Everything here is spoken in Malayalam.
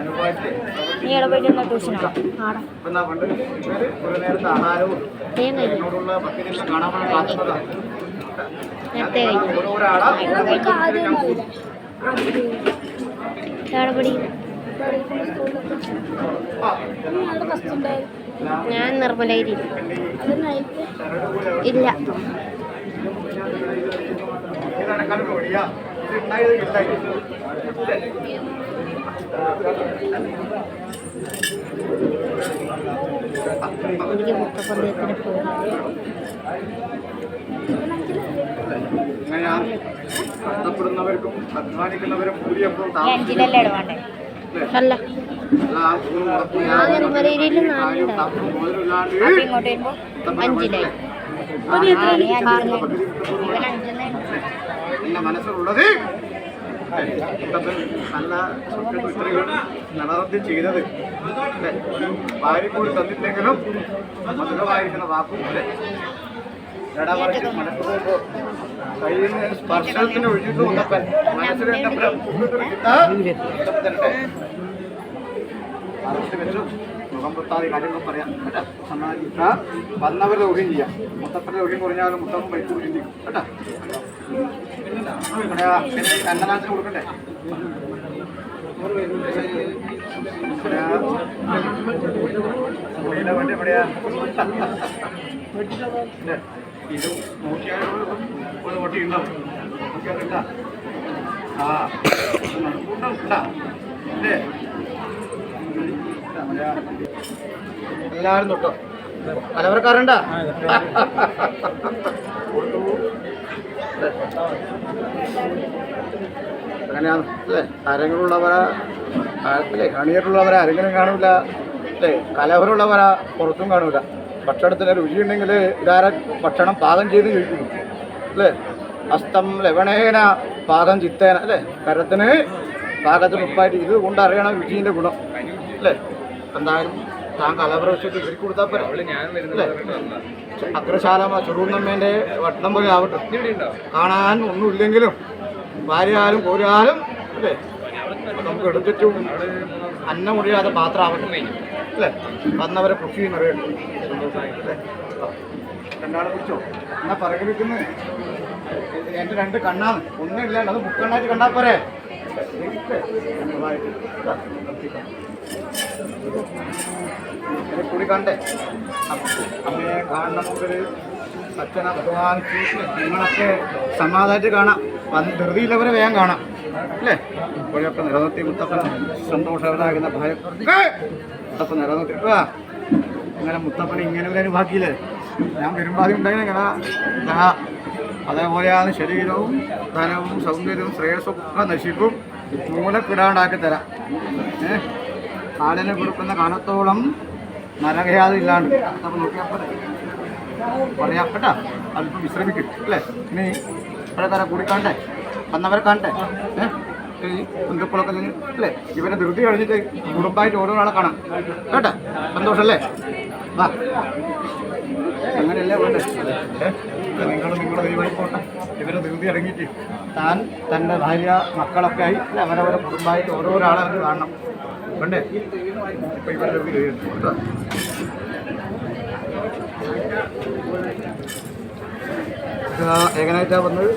അനുഭവത്തിൽ നീ ഇല്ല പോയിട്ട് ആടാ. നേരത്തെ എന്നോടുള്ള ഭക്തിയെല്ലാം കാണാൻ വേണ്ടി കാത്തുന്നതാണ് നേരത്തെ കഴിഞ്ഞു ഓരോരാളാ എവിടെ പഠിക്കുന്നു ഞാൻ നിർമ്മലഗിരി ഇല്ല എനിക്ക് കഷ്ടപ്പെടുന്നവർക്കും അധ്വാനിക്കുന്നവരും അഞ്ചിലല്ലേ ഇടവാണ്ടേ? അല്ല? നാലുണ്ടാവും. ഇങ്ങോട്ട് അഞ്ചിലായി എന്റെ മനസ്സിലുള്ളത് നല്ല നടത്തി ചെയ്തത്? ഭാര്യക്കൂടി തന്നില്ലെങ്കിലും മധുരമായിരിക്കുന്ന വാക്കും അല്ലേ എടാ പറഞ്ഞ് മടക്ക് പോകുമ്പോ കയ്യിൽ സ്പർശനത്തിന് ഒഴിഞ്ഞിട്ട് കുട്ടപ്പൻ മനസ്സിൽ എന്റെ അറസ്റ്റ് വെച്ചു. മുഖം പൊത്താതെ കാര്യങ്ങൾ പറയാം. കേട്ടോ? എന്നാൽ വന്നവർ ഒഴിയും ചെയ്യാം. മുത്തപ്പന്റെ ഒഴിയും കുറഞ്ഞാലും മുത്തപ്പൻ പൈപ്പ് ഒഴിഞ്ഞിരിക്കും കേട്ടോ? ഇവിടെ കണ്ണനാശം കൊടുക്കണ്ടേ? ഇത് നോക്കിയാലും ഒരു ഉണ്ടാവും. ആ. നടക്കുണ്ടാവും ഉണ്ടാ അല്ലേ എല്ലാവരും തൊട്ടോ. കലവറക്കാരുണ്ടാ? അങ്ങനെയാണ് അല്ലേ? ആരെങ്കിലുള്ളവരാ അല്ലേ അണിയറുള്ളവരെ ആരെങ്കിലും കാണൂല അല്ലേ? കലവറുള്ളവരാ പുറത്തും കാണൂല. ഭക്ഷണത്തിന് രുചിയുണ്ടെങ്കിൽ ഇതാര ഭക്ഷണം പാകം ചെയ്ത് കഴിക്കുന്നു അല്ലേ? അസ്തം ലവണേന പാകം ചിത്തേന അല്ലേ? കരത്തിന് പാകത്തിന് ഉപ്പായിട്ട് ഇത് കൊണ്ട് അറിയണം രുചിന്റെ ഗുണം അല്ലേ? എന്തായാലും താൻ കലവറവശത്ത് ഇവർക്ക് കൊടുത്താൽ പോരെ. അല്ലേ? അഗ്രശാലമ ചെറുന്നമ്മേന്റെ വട്ടം പോലെ ആവട്ടെ. കാണാൻ ഒന്നുമില്ലെങ്കിലും ഭാര്യയാലും പോരാലും അല്ലേ? നമുക്ക് എടുത്തിട്ടും അന്നം മുടിയാതെ പാത്രം ആവട്ടെ. അല്ലേ? വന്നവരെ കൃഷി നിറയട്ടെ? രണ്ടാളെ പിടിച്ചോ എന്നാ പറകിരിക്കുന്നത് എന്റെ രണ്ട് കണ്ണാണ് ഒന്നും ഇല്ലാണ്ട് അത് മുക്കണ്ണായിട്ട് കണ്ടാൽ പോരെ. കൂടി കണ്ടേ. അമ്മയെ കാണണമെങ്കിൽ അച്ഛന ഭഗവാൻ കൃഷ്ണൻ നിങ്ങളൊക്കെ സമാധാനമായിട്ട് കാണാം. വന്ന് ധൃതിയില്ലവരെ വേഗം കാണാം. അല്ലേ? ഇപ്പോഴൊക്കെ നിലനിർത്തി മുത്തപ്പൻ സന്തോഷവരാകുന്ന ഭയം മുത്തപ്പൻ നിലനിർത്തി ഇങ്ങനെ മുത്തപ്പൻ ഇങ്ങനെ ഒരു അനുഭാക്കിയില്ലേ ഞാൻ ആദ്യം ഉണ്ടായിരുന്നു ഇങ്ങനെ അതേപോലെയാണ് ശരീരവും ധനവും സൗന്ദര്യവും ശ്രേയസ്സും ഒക്കെ നശിക്കും. മൂലക്കിടാണ്ടാക്കി തരാം. ഏഹ് കാലിന് കൊടുക്കുന്ന കാലത്തോളം നരകയാതെ ഇല്ലാണ്ട്. അപ്പം നോക്കിയപ്പോൾ പറയാം കേട്ടാ അല്പം വിശ്രമിക്കും അല്ലേ? ഇനി ആൾക്കാരെ കൂടി കാണട്ടെ വന്നവരെ കാണട്ടെ ഈ ബന്ധുക്കളൊക്കെ അല്ലേ? ഇവരെ ധൃതി കഴിഞ്ഞിട്ട് കുടുംബമായിട്ട് ഓരോ ആളെ കാണാം. കേട്ടെ? സന്തോഷമല്ലേ വാ. അങ്ങനെയല്ലേ വേണ്ടേ? നിങ്ങൾ നിങ്ങളുടെ ദൈവമായി പോട്ടെ. ഇവരെ ധൃതി ഇറങ്ങിയിട്ട് താൻ തന്റെ ഭാര്യ മക്കളൊക്കെ ആയി അല്ലെ? അവരവരെ കുടുംബമായിട്ട് ഓരോരാളെ ആളെ കാണണം. വേണ്ടേ ഇപ്പം വന്നത്?